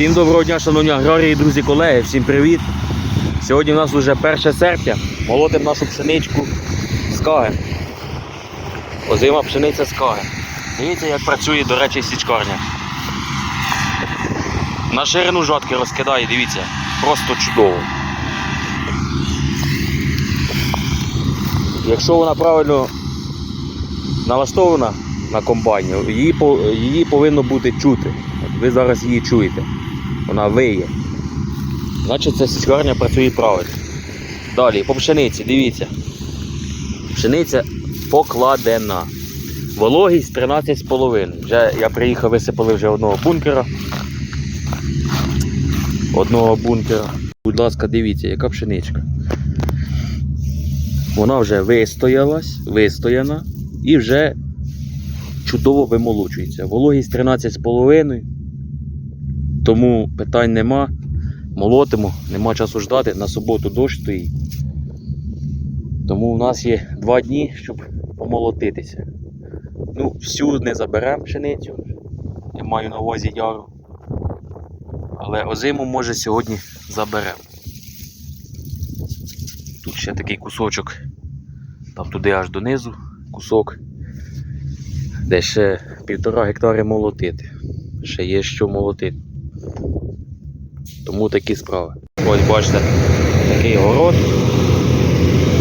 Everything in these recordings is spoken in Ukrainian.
Всім доброго дня, шановні аграрії, друзі, колеги, всім привіт. Сьогодні у нас вже 1 серпня. Молотимо нашу пшеничку з каги. Озима пшениця з каги. Дивіться, як працює, до речі, січкарня. На ширину жатки розкидає, дивіться, просто чудово. Якщо вона правильно налаштована на комбайні, її, повинно бути чути. Ви зараз її чуєте. Вона виє. Значить ця січкарня працює правильно. Далі, по пшениці, дивіться. Пшениця покладена. Вологість 13,5. Вже я приїхав, висипали вже одного бункера. Одного бункера. Будь ласка, дивіться, яка пшеничка. Вона вже вистоялась, вистояна і вже чудово вимолочується. Вологість 13,5. Тому питань нема. Молотимо, нема часу ждати. На суботу дощ стоїть. Тому у нас є два дні, щоб помолотитися. Ну, всю не заберемо пшеницю. Я маю на увазі яру. Але озиму може сьогодні заберемо. Тут ще такий кусочок, там туди аж донизу кусок, де ще півтора гектари молотити. Ще є що молотити. Тому такі справи. Ось бачите, такий город.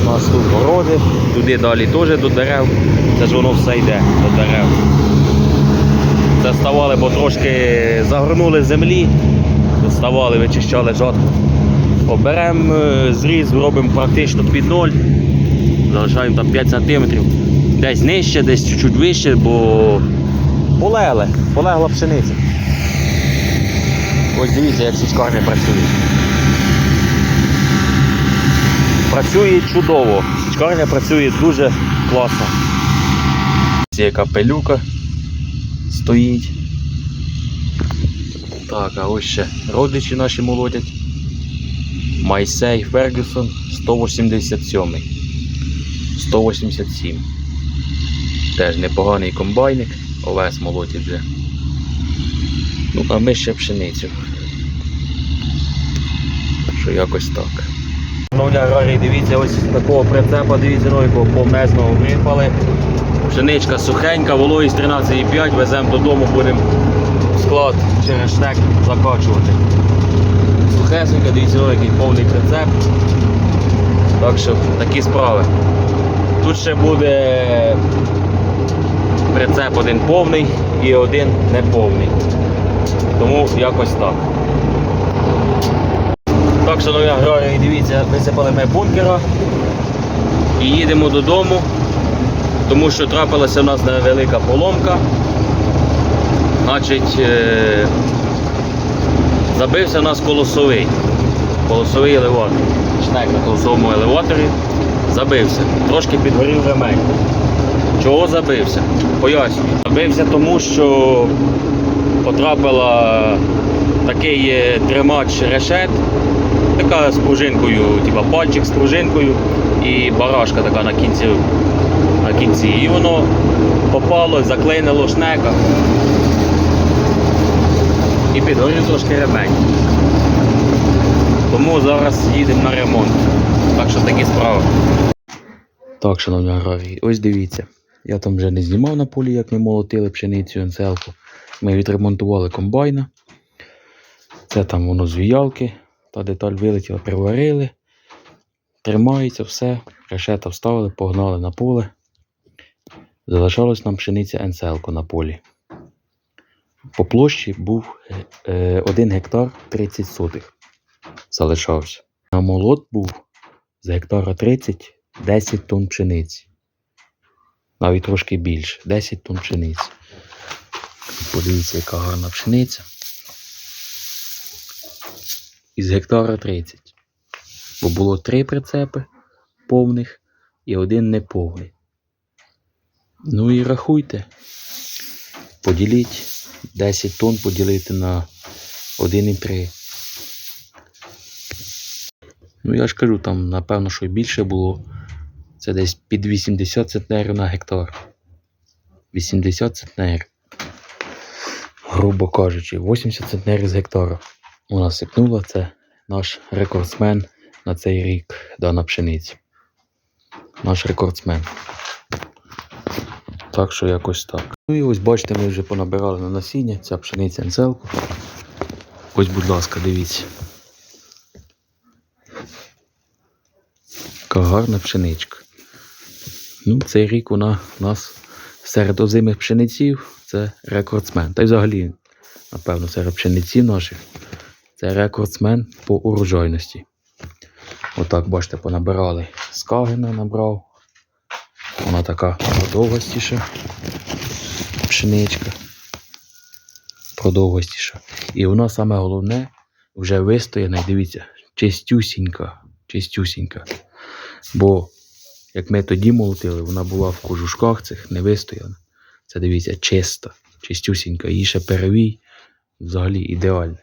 У нас тут городи, туди далі теж до дерев. Це ж воно все йде до дерев. Це ставали, бо трошки загорнули землі, ставали, вичищали жатку. Оберемо е, зріз, робимо практично під ноль. Залишаємо там 5 см. Десь нижче, десь чуть-чуть вище, бо полегли, полегла пшениця. Ось дивіться, як січкарня працює. Працює чудово. Січкарня працює дуже класно. Яка пилюка стоїть. Так, а ось ще родичі наші молодять. Майсей Фергюсон 187. 187. Теж непоганий комбайник. Овес молотять вже. Ну, а ми ще пшеницю. Що якось так. Шановні аграрії, дивіться, ось такого прицепа, дивіться, ну, якого повнезного випали. Пшеничка сухенька, вологість 13,5, веземо додому, будемо склад через шнек закачувати. Сухесенька, дивіться, ну, який повний прицеп. Так що такі справи. Тут ще буде прицеп один повний і один неповний. Тому якось так. Так, шановні аграрії, дивіться, висипали ми бункера і їдемо додому, тому що трапилася у нас невелика поломка. Значить, е, забився у нас колосовий. Колосовий елеватор. Шнек на колосовому елеваторі забився. Трошки підгорів ремень. Чого забився? Пояснюю. Забився тому, що потрапила такий е, тримач решет, така з пружинкою, типа пальчик з пружинкою і барашка така на кінці. На кінці. І воно попало, заклинило шнека. І підгорів ремень. Тому зараз їдемо на ремонт. Так що такі справи. Так, шановні аграрії, ось дивіться. Я там вже не знімав на полі, як ми молотили пшеницю енцелку. Ми відремонтували комбайна. Це там воно з віялки. Та деталь вилетіла, приварили. Тримається все. Решета вставили, погнали на поле. Залишалась нам пшениця енцелку на полі. По площі був 1 гектар 30 сотих. Залишався. На молот був з гектара 30 10 тонн пшениці. Навіть трошки більше 10 тонн пшениці. Подивіться, яка гарна пшениця. Із гектара 30. Бо було три прицепи повних і один неповний. Ну і рахуйте. Поділіть 10 тонн поділити на 1,3. Ну я ж кажу, там напевно, що більше було. Це десь під 80 центнерів на гектар. 80 центнерів. грубо кажучи, 80 центнерів з гектара. Вона сипнула, це наш рекордсмен на цей рік дана пшениці. Наш рекордсмен. Так що якось так. Ну і ось бачите, ми вже понабирали на насіння, ця пшениця енцелку. Ось, будь ласка, дивіться. Яка гарна пшеничка. Ну, цей рік у нас серед озимих пшениців це рекордсмен. Та й взагалі, напевно, серед пшениців наших це рекордсмен по урожайності. Отак, бачите, понабирали. Скагина набрав. Вона така продовгостіша. Пшеничка. Продовгостіша. І вона саме головне вже вистояна. Дивіться, чистюсінька. Чистюсінька. Бо як ми тоді молотили, вона була в кожушках цих не вистояна. Це дивіться, чиста, чистюсінька. Її ще перевій взагалі ідеально.